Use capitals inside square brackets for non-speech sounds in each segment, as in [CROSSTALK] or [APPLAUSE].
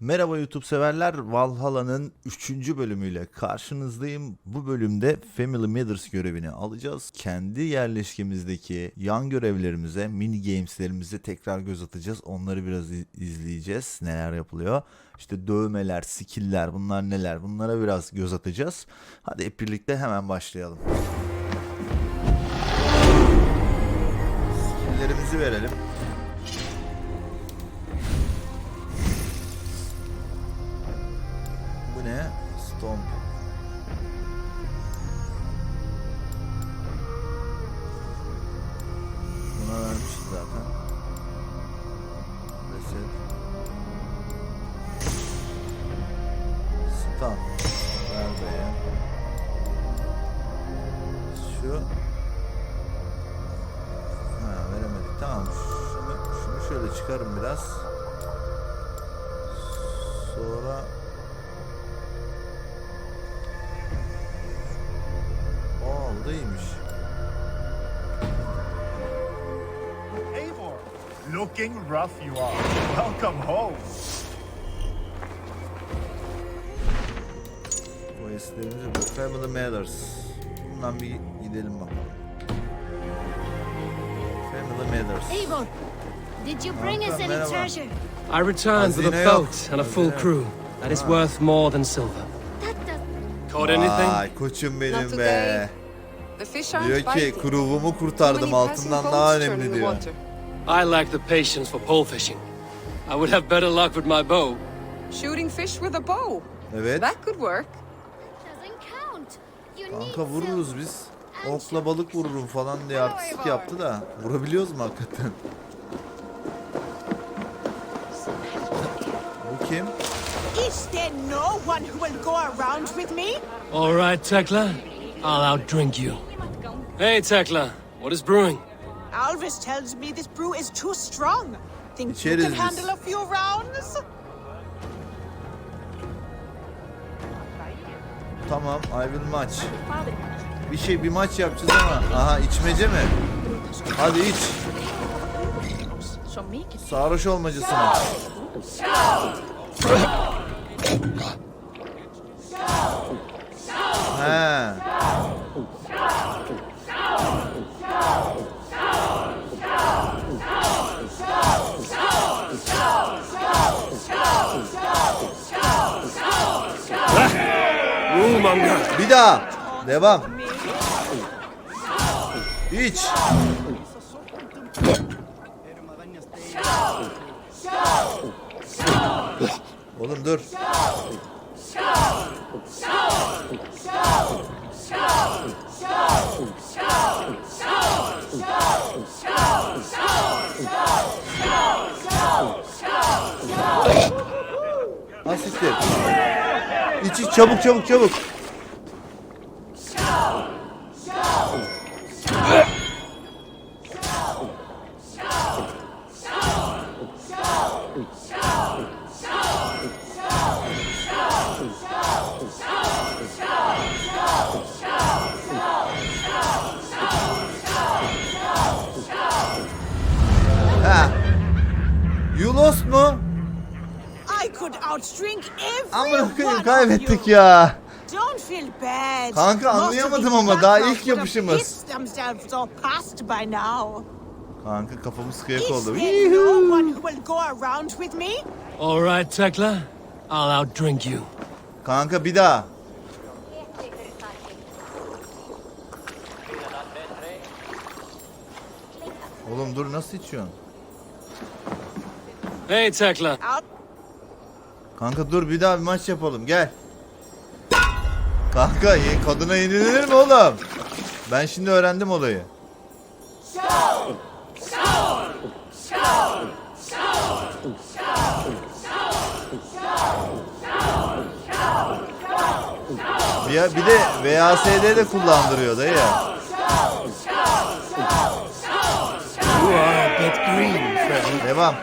Merhaba YouTube severler. Valhalla'nın 3. bölümüyle karşınızdayım. Bu bölümde Family Matters görevini alacağız. Kendi yerleşkemizdeki yan görevlerimize, mini gameslerimize tekrar göz atacağız. Onları biraz izleyeceğiz. Neler yapılıyor. İşte dövmeler, skill'ler bunlar neler bunlara biraz göz atacağız. Hadi hep birlikte hemen başlayalım. Skill'lerimizi verelim. Ne? Stomp. Buna vermişiz zaten. Reset. Stun. Ver be. Şu. Ha veremedik. Tamam. Şunu, şunu şöyle çıkarım biraz. Sonra looking rough you are. Welcome home. Bu bu Family Matters. Bundan bir gidelim bakalım. Family Matters. Eivor, did you bring us any treasure? I returned with a boat and a full crew. That is worth more than silver. Caught anything? Vay koçum benim be. Diyor ki Too kurtardım altından daha önemli the diyor. I lack the patience for pole fishing. I would have better luck with my bow. Shooting fish with a bow. Evet. That could work. Kanka vururuz biz. Okla balık vururum falan diye artistik yaptı da. Vurabiliyoruz mu hakikaten? Bu kim? Is there no one who will go around with me? All right, Tekla. I'll outdrink you. Hey, Tekla. What is brewing? Alvis tells me this brew is too strong. Think İçeriz you biz. can handle a few rounds? Tamam, I will match. Bir şey bir maç yapacağız ama. Aha içmece mi? Hadi iç. Sarhoş olmacısına. Daha. Devam. İç. Oğlum dur. Asistir. İç iç çabuk çabuk çabuk. Kaybettik ya. Don't feel bad. Kanka, Most of anlayamadım ama daha ilk yapışımız. Kanka kafamız kıyak Is oldu. there no one who will go around with me? All right, Tekla. I'll outdrink you. Kanka bir daha. Oğlum dur nasıl içiyorsun? Hey, Tekla. Kanka dur bir daha bir maç yapalım gel. Kanka kadına yenilir mi oğlum? Ben şimdi öğrendim olayı. Ya bir de VASD de kullandırıyor dayı. Devam.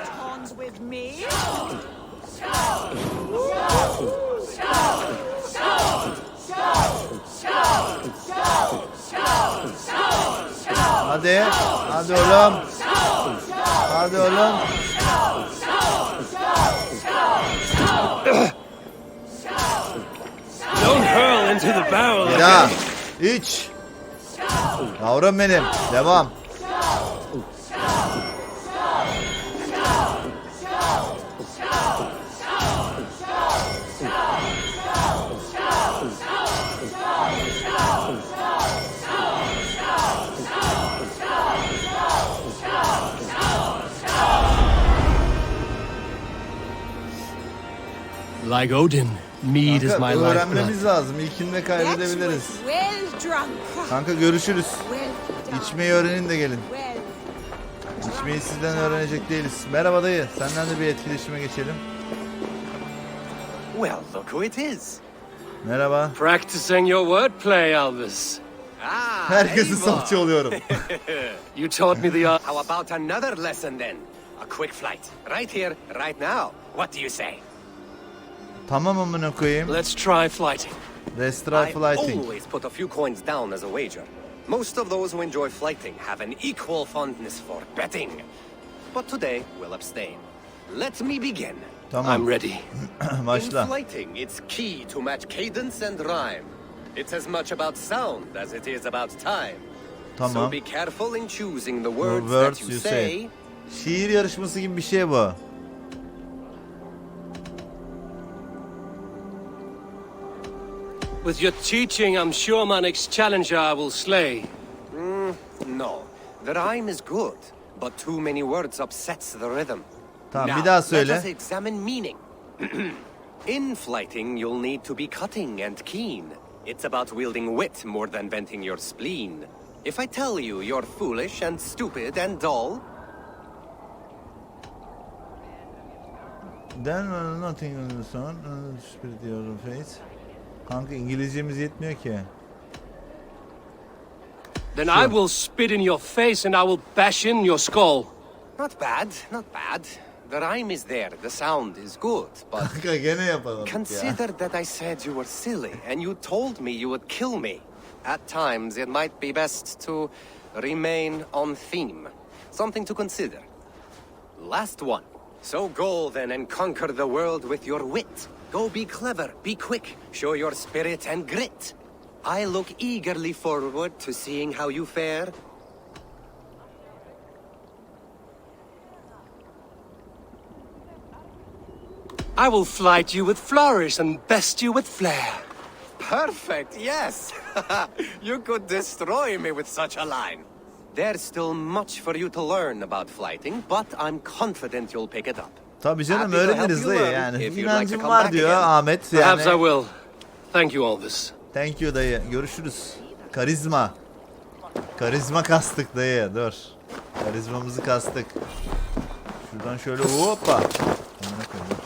Hadi. Hadi oğlum. Hadi oğlum. Don't hurl into the barrel. Bir daha. İç. Yavrum benim. Devam. Like Odin, mead is Kanka, my lifeblood. öğrenmemiz lazım. İlkinde That kaybedebiliriz. was well drunk. Kanka görüşürüz. Well done. İçmeyi öğrenin de gelin. Well. İçmeyi sizden öğrenecek değiliz. Merhaba dayı. Senden de bir etkileşime geçelim. Well, look who it is. Merhaba. Practicing your wordplay, Elvis. Ah, Herkesi Eivor. oluyorum. [LAUGHS] You taught me the art. How about another lesson then? A quick flight. Right here, right now. What do you say? Tamam amına koyayım. Let's try flighting. Let's try I flighting. always put a few coins down as a wager. Most of those who enjoy flighting have an equal fondness for betting. But today, we'll abstain. Let me begin. I'm Tamam. ready. [CLEARS THROAT] In Başla. flighting, it's key to match cadence and rhyme. It's as much about sound as it is about time. So Tamam. be careful in choosing the The words, words that you, you say. say. Şiir yarışması gibi bir şey bu. With your teaching, I'm sure my next challenger I will slay. No, the rhyme is good, but too many words upsets the rhythm. Tamam now, bir daha Let us examine meaning. [CLEARS THROAT] In flighting, you'll need to be cutting and keen. It's about wielding wit more than venting your spleen. If I tell you you're foolish and stupid and dull, Then uh, nothing on the sun. uh, Spirit your face. Kanka İngilizcemiz yetmiyor ki. Then I will spit in your face and I will bash in your skull. not bad, not bad. The rhyme is there, the sound is good, but Kanka gene yapalım ya. Consider that I said you were silly and you told me you would kill me. At times, it might be best to remain on theme. Something to consider. Last one. So go then and conquer the world with your wit. Go be clever, be quick, show your spirit and grit. I look eagerly forward to seeing how you fare. I will flight you with flourish and best you with flair. Perfect, yes! [LAUGHS] you could destroy me with such a line. There's still much for you to learn about flighting, but I'm confident you'll pick it up. Tabii canım help öğreniriz dayı yani. if you'd like to İnancım come var back diyor again. Ahmet Perhaps I yani. will. Thank you, Elvis. Thank you dayı. Görüşürüz. Karizma. Karizma kastık dayı. Dur. Karizmamızı kastık. Şuradan şöyle hoppa. Amına koyayım.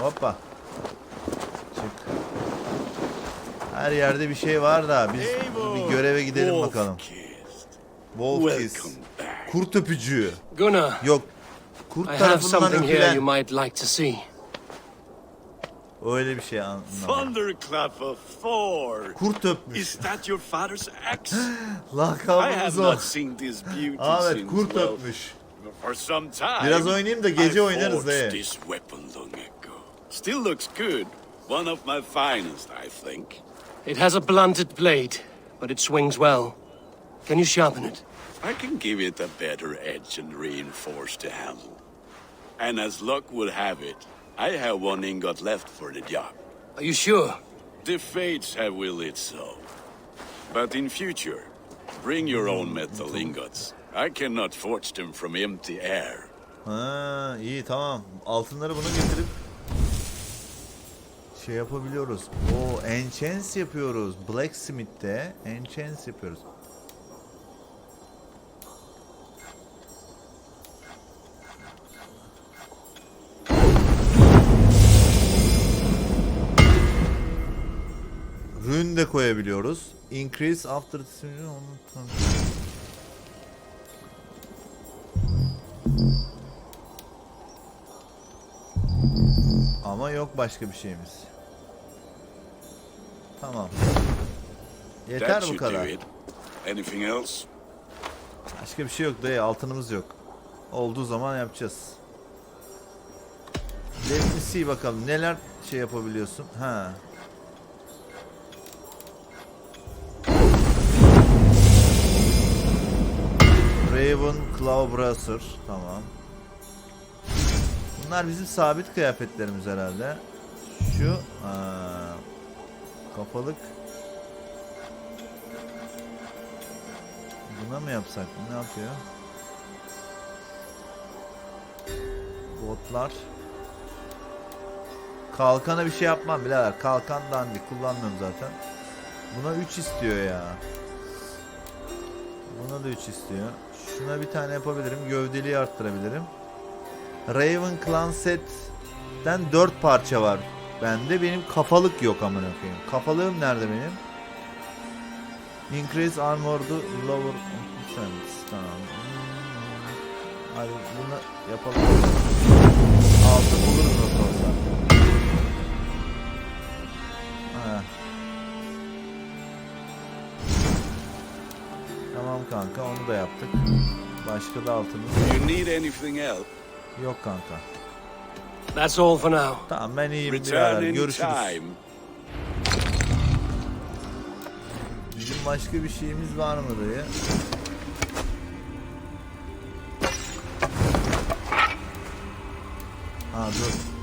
Hoppa. Çık. Her yerde bir şey var da biz bir göreve gidelim bakalım. Wolf Kiss. Kurt öpücüğü. Gunnar, Yok. Kurt I have tarafından something here you might like to see. Öyle bir şey anlamadım. Thunderclap of Thor! Kurt öpmüş. Is that your father's axe? [LAUGHS] I have Lakabımız o. not seen this beauty Ahmet since, kurt well, öpmüş. for some time. Biraz oynayayım da gece I oynarız forged dayı. this weapon long ago. Still looks good. One of my finest, I think. It has a blunted blade, but it swings well. Can you sharpen it? I can give it a better edge and reinforce to handle. And as luck would have it, I have one ingot left for the job. Are you sure? The fates have willed it so. But in future, bring your own metal ingots. I cannot forge them from empty air. Ha iyi tamam. Altınları bunu getirip şey yapabiliyoruz. O enchant yapıyoruz. Blacksmith'te enchant yapıyoruz. De koyabiliyoruz. Increase after Ama yok başka bir şeyimiz. Tamam. Yeter bu kadar. Anything else? Başka bir şey yok dayı. Altınımız yok. Olduğu zaman yapacağız. Let me see bakalım. Neler şey yapabiliyorsun? Ha. Raven Clawbracer. Tamam. Bunlar bizim sabit kıyafetlerimiz herhalde. Şu aa, kafalık. Buna mı yapsak? Ne yapıyor? Botlar. Kalkana bir şey yapmam birader. Kalkan dandik. Kullanmıyorum zaten. Buna 3 istiyor ya. Buna da 3 istiyor. Şuna bir tane yapabilirim. Gövdeliği arttırabilirim. Raven Clan Set'ten 4 parça var. Bende benim kafalık yok amına koyayım. Kafalığım nerede benim? Increase armor'du lower percent. Tamam. Hadi bunu yapalım. Altın buluruz nasıl Tamam kanka onu da yaptık. Başka da altımız you need anything else? yok kanka. That's all for now. Tamam ben iyiyim Return in Görüşürüz. time. Bizim başka bir şeyimiz var mı dayı? Ha dur.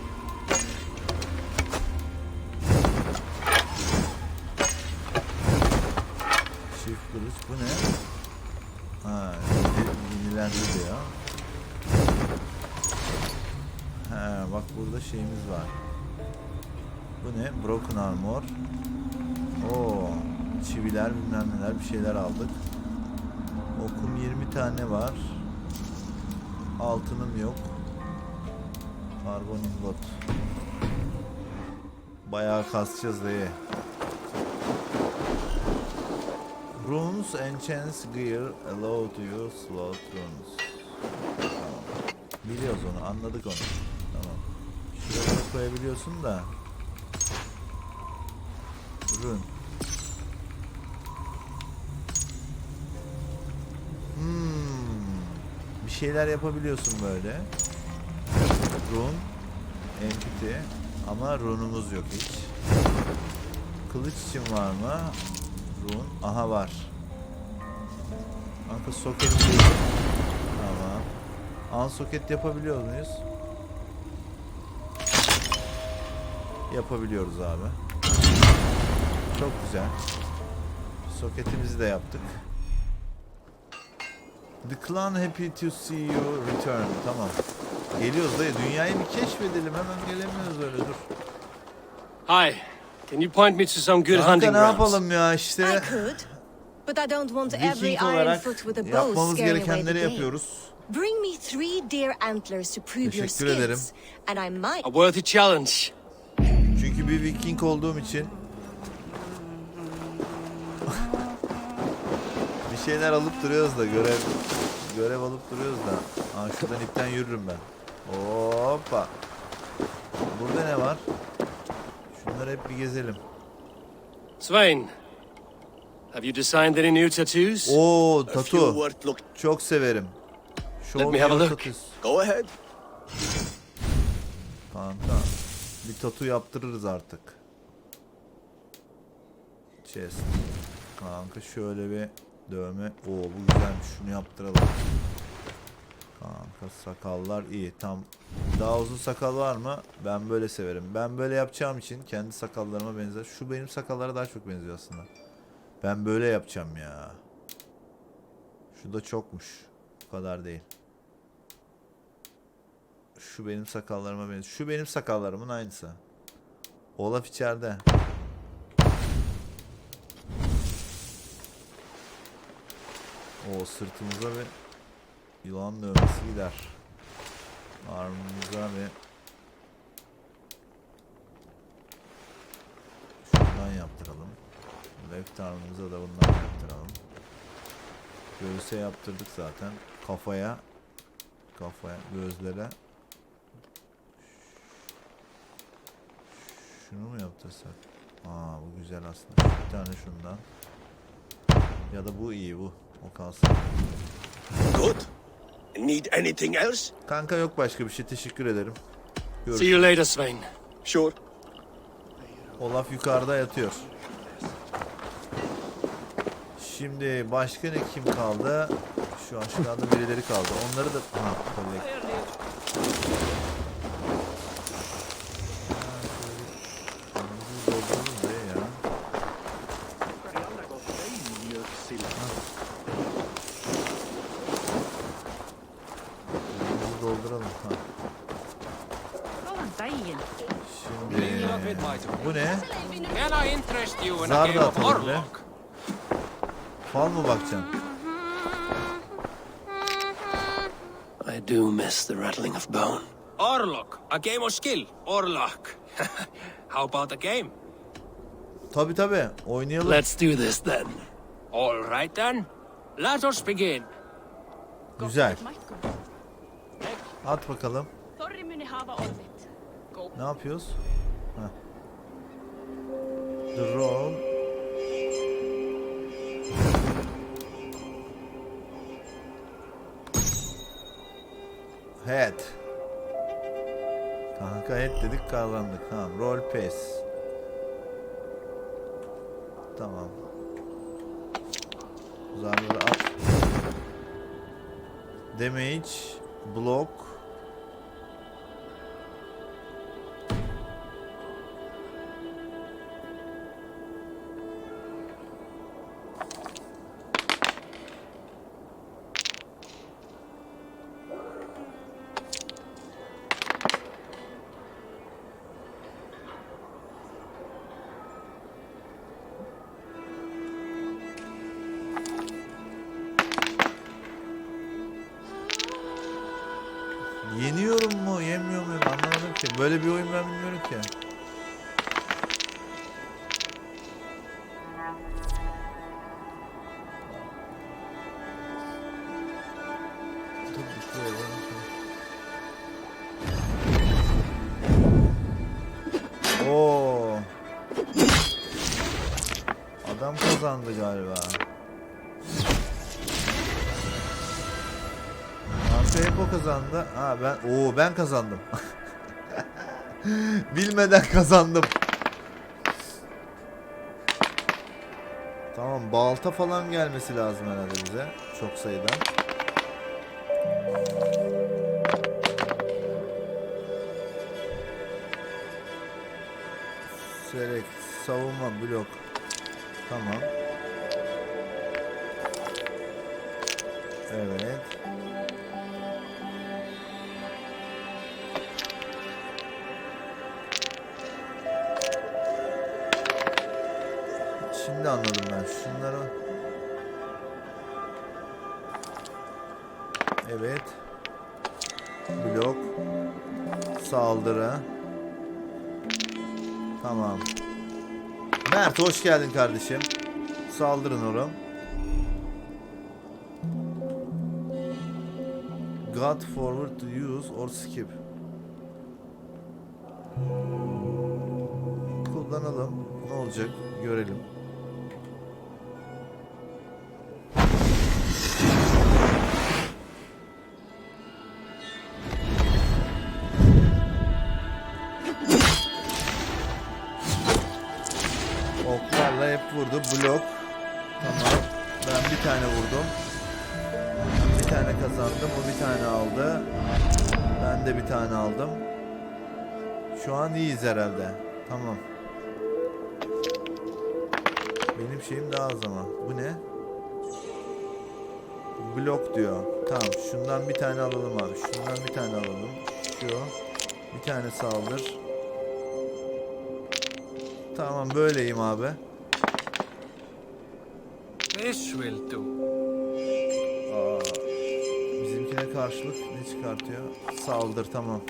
Şeyimiz var. Bu ne? Broken armor. Oo, çiviler bilmem neler bir şeyler aldık. Okum 20 tane var. Altınım yok. Karbon ingot. Bayağı kasacağız dayı. Runes enchants gear allow to use slot runes. Biliyoruz onu anladık onu. Koyabiliyorsun da. Rune. Hmm. Bir şeyler yapabiliyorsun böyle. Rune. Entity. Ama rune'umuz yok hiç. Kılıç için var mı? Rune. Aha var. Kanka soket değil. Tamam. Unsocket yapabiliyor muyuz? Yapabiliyoruz abi. Çok güzel. Soketimizi de yaptık. The clan happy to see you return. Tamam. Geliyoruz dayı. Dünyayı bir keşfedelim. Hemen gelemiyoruz öyle dur. Hi. Can you point me to some good Kanka hunting ne grounds? yapalım ya I işte. could, but I don't want every Viking iron olarak foot with a bow yapmamız scaring away the gerekenleri yapıyoruz. Bring me three deer antlers to prove your Teşekkür ederim. skills, and I might A worthy challenge. Çünkü bir Viking olduğum için [LAUGHS] bir şeyler alıp duruyoruz da görev görev alıp duruyoruz da. Aa şuradan ipten yürürüm ben. Hoppa. Burada ne var? Şunları hep bir gezelim. Swain, have you designed any new tattoos? Oo tatu. Çok severim. Show Let me have a your look. tattoos. Go ahead. Kanka bir tatu yaptırırız artık. Chest. Kanka şöyle bir dövme. Oo bu güzelmiş. Şunu yaptıralım. Kanka sakallar iyi. Tam daha uzun sakal var mı? Ben böyle severim. Ben böyle yapacağım için kendi sakallarıma benzer. Şu benim sakallara daha çok benziyor aslında. Ben böyle yapacağım ya. Şu da çokmuş. Bu kadar değil. Şu benim sakallarıma benziyor. Şu benim sakallarımın aynısı. Olaf içeride. O sırtımıza bir yılan dövmesi gider. Armımıza bir şundan yaptıralım. Left armımıza da bundan yaptıralım. Göğüse yaptırdık zaten. Kafaya kafaya, gözlere Şunu mu yaptırsak? Aa bu güzel aslında. Bir tane şundan. Ya da bu iyi bu. O kalsın. Good. Need anything else? Kanka yok başka bir şey. Teşekkür ederim. See Görüşürüz. you later, Swain. Sure. Olaf yukarıda yatıyor. Şimdi başka ne kim kaldı? Şu aşağıda birileri kaldı. Onları da... Ha, collect. Kanımızı dolduralım. Ha. Şimdi... Bu ne? Zar game da of atalım be. Fal mı bakacaksın? I do miss the rattling of bone. Orlok, a game of skill. Orlok. [LAUGHS] How about a game? Tabi tabi. Oynayalım. Let's do this then. All right then. Let us begin. Güzel. At bakalım. Ne yapıyoruz? Heh. Drone. Head. Kanka head dedik kazandık. Tamam. Roll pass. Tamam. Zarları at. Damage. Block. Kazandı galiba. Marka Eko kazandı. Ha ben oo ben kazandım. [LAUGHS] Bilmeden kazandım. Tamam balta falan gelmesi lazım herhalde bize. Çok sayıda. Select savunma blok. Tamam. Evet. Şimdi anladım ben. Şunları... Evet. Blok. Saldırı. Tamam. Mert hoş geldin kardeşim. Saldırın oğlum. God forward to use or skip. Kullanalım. Ne olacak? Görelim. Oklarla hep vurdu. Blok. Tamam. Ben bir tane vurdum. Tane kazandım. O bir tane aldı. Ben de bir tane aldım. Şu an iyiyiz herhalde. Tamam. Benim şeyim daha az ama. Bu ne? Blok diyor. Tamam. Şundan bir tane alalım abi. Şundan bir tane alalım. Şu. Bir tane saldır. Tamam böyleyim abi. This will do. Karşılık ne çıkartıyor? Saldır tamam.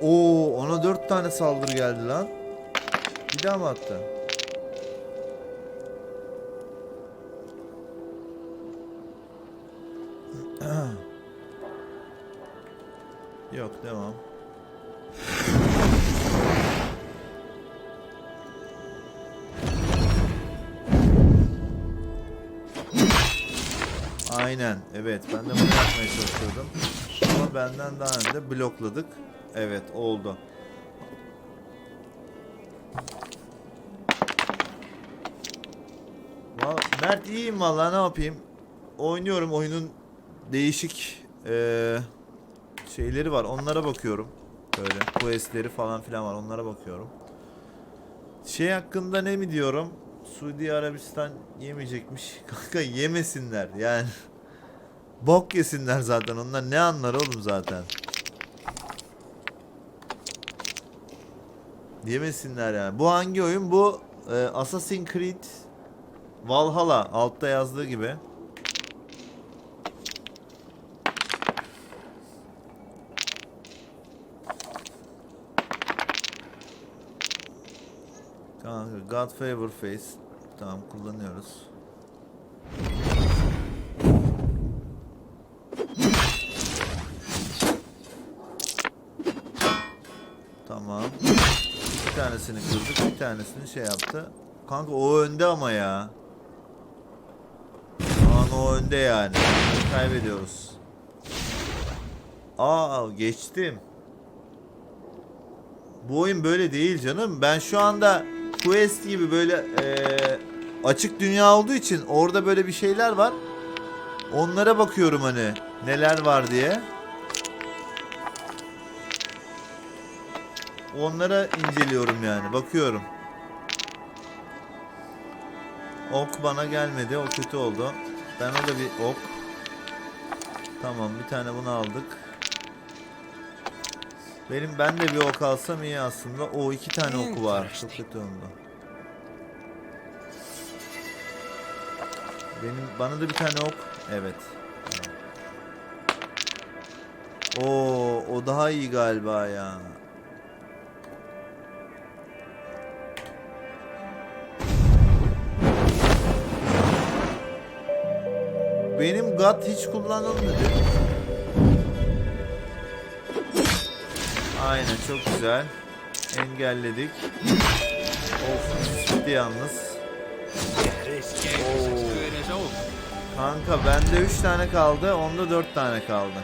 Oo ona dört tane saldırı geldi lan. Bir daha mı attı? [CLEARS THROAT] Yok devam. Aynen. Evet. Ben de bunu yapmaya çalışıyordum. Ama benden daha önce blokladık. Evet oldu. Mert iyiyim valla ne yapayım. Oynuyorum oyunun değişik eee, şeyleri var onlara bakıyorum. Böyle questleri falan filan var onlara bakıyorum. Şey hakkında ne mi diyorum? Suudi Arabistan yemeyecekmiş. [LAUGHS] Kanka yemesinler yani. Bok yesinler zaten onlar ne anlar oğlum zaten. Yemesinler yani. Bu hangi oyun? Bu e, Assassin's Creed Valhalla altta yazdığı gibi. Kanka God Favor Face tamam kullanıyoruz. Tanesini kırdık, bir tanesini şey yaptı. Kanka o önde ama ya. An o önde yani. Kaybediyoruz. Aa geçtim. Bu oyun böyle değil canım. Ben şu anda Quest gibi böyle eee, açık dünya olduğu için orada böyle bir şeyler var. Onlara bakıyorum hani neler var diye. Onlara inceliyorum yani. Bakıyorum. Ok bana gelmedi. O kötü oldu. Ben o da bir ok. Tamam bir tane bunu aldık. Benim ben de bir ok alsam iyi aslında. O iki tane oku var. Çok kötü oldu. Benim bana da bir tane ok. Evet. Oo, o daha iyi galiba ya. Benim GAT hiç kullanılmadı. Aynen çok güzel. Engelledik. Of gitti yalnız. Oo. Kanka bende 3 tane kaldı. Onda 4 tane kaldı.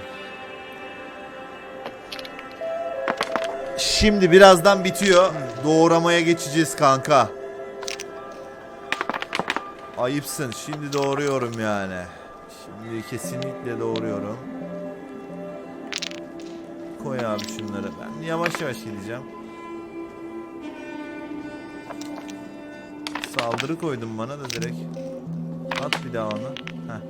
Şimdi birazdan bitiyor. Doğramaya geçeceğiz kanka. Ayıpsın. Şimdi doğruyorum yani. Kesinlikle doğruyorum. Koy abi şunları. Ben yavaş yavaş gideceğim. Saldırı koydum bana da direkt. At bir daha onu. Heh.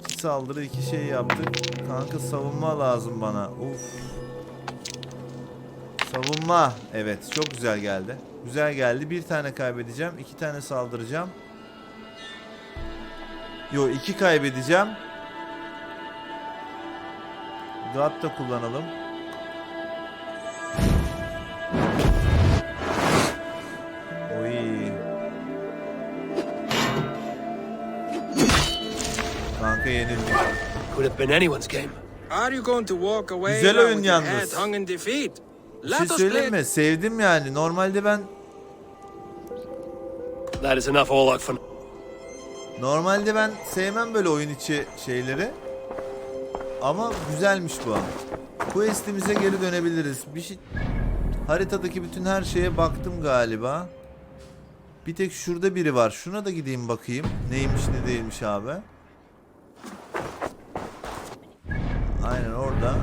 İki saldırı iki şey yaptık. Kanka savunma lazım bana. Uf. Savunma. Evet çok güzel geldi. Güzel geldi. Bir tane kaybedeceğim. iki tane saldıracağım. Yo iki kaybedeceğim. God da kullanalım. Oy. Kanka yenildik. Could have been anyone's game. Are you going to walk away Güzel oyun with your yalnız. head hung in defeat? Bir Let şey us söyleyeyim play. mi? Sevdim yani. Normalde ben That is enough Orlok for normalde ben sevmem böyle oyun içi şeyleri. Ama güzelmiş bu. Quest'imize geri dönebiliriz. Bir şey haritadaki bütün her şeye baktım galiba. Bir tek şurada biri var. Şuna da gideyim bakayım. Neymiş ne değilmiş abi. Aynen orada.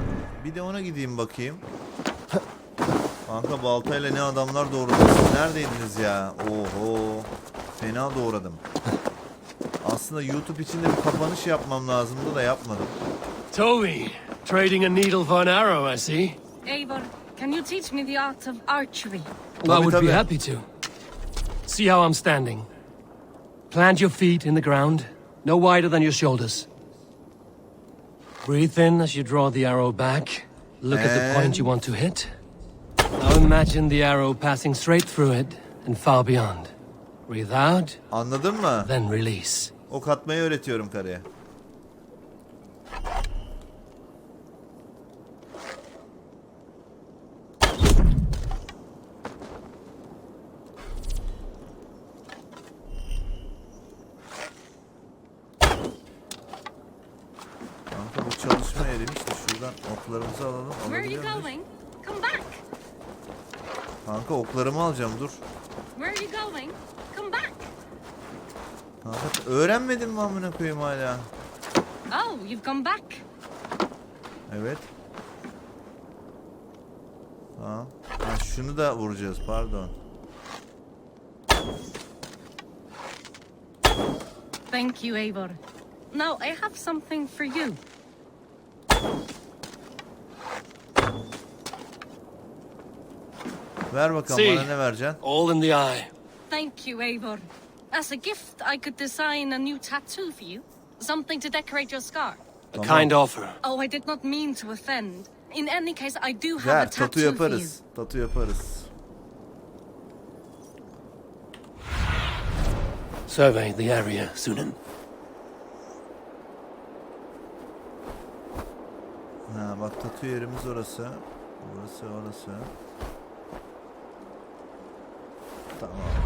Bir de ona gideyim bakayım. Kanka baltayla ne adamlar doğradınız. Neredeydiniz ya? Oho. Fena doğradım. Aslında YouTube için de bir kapanış yapmam lazımdı da yapmadım. Toby, trading a needle for an arrow, I see. Eivor, can you teach me the art of archery? Well, I would be happy to. See how I'm standing. Plant your feet in the ground, no wider than your shoulders. Breathe in as you draw the arrow back. Look at the point you want to hit. Now imagine the arrow passing straight through it and far beyond. Breathe out, Anladın mı? then release. Ok atmayı öğretiyorum karıya. Kanka bu çalışma yeriymiş de şuradan oklarımızı alalım. Where are you Alabiliyor muyuz? going? Come back! Kanka oklarımı alacağım dur. Where are you going? Come back. Kanka öğrenmedin mi amına koyayım hala? Oh, you've gone back. Evet. Ha. ha şunu da vuracağız pardon. Thank you, Eivor. Now, I have something for you. Ver bakalım See. bana ne vereceksin? All in the eye. Thank you, Eivor. As a gift, I could design a new tattoo for you. Something to decorate your scar. A kind offer. Oh, I did not mean to offend. In any case, I do have Ver a tatu tattoo for you. yaparız. Tatu yaparız. Survey the area, Sunan. Ha bak tatu yerimiz orası. Burası orası. Tamam.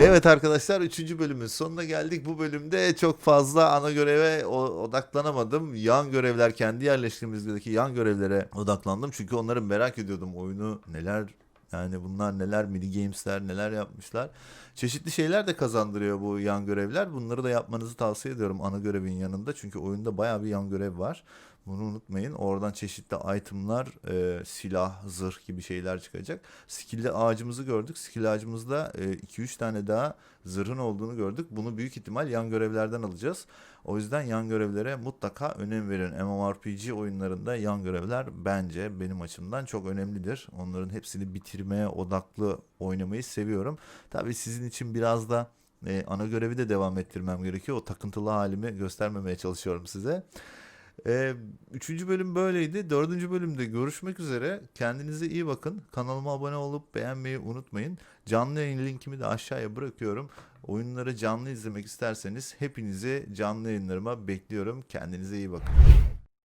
Evet arkadaşlar 3. bölümün sonuna geldik. Bu bölümde çok fazla ana göreve odaklanamadım. Yan görevler kendi yerleşkemizdeki yan görevlere odaklandım. Çünkü onları merak ediyordum. Oyunu neler yani bunlar neler mini gamesler neler yapmışlar. Çeşitli şeyler de kazandırıyor bu yan görevler. Bunları da yapmanızı tavsiye ediyorum ana görevin yanında. Çünkü oyunda bayağı bir yan görev var. Bunu unutmayın. Oradan çeşitli itemlar, e, silah, zırh gibi şeyler çıkacak. Skill'li ağacımızı gördük. Skill ağacımızda 2-3 tane daha zırhın olduğunu gördük. Bunu büyük ihtimal yan görevlerden alacağız. O yüzden yan görevlere mutlaka önem verin. MMORPG oyunlarında yan görevler bence benim açımdan çok önemlidir. Onların hepsini bitirmeye odaklı oynamayı seviyorum. Tabii sizin için biraz da e, ana görevi de devam ettirmem gerekiyor. O takıntılı halimi göstermemeye çalışıyorum size. Ee, üçüncü bölüm böyleydi. Dördüncü bölümde görüşmek üzere. Kendinize iyi bakın. Kanalıma abone olup beğenmeyi unutmayın. Canlı yayın linkimi de aşağıya bırakıyorum. Oyunları canlı izlemek isterseniz hepinizi canlı yayınlarıma bekliyorum. Kendinize iyi bakın.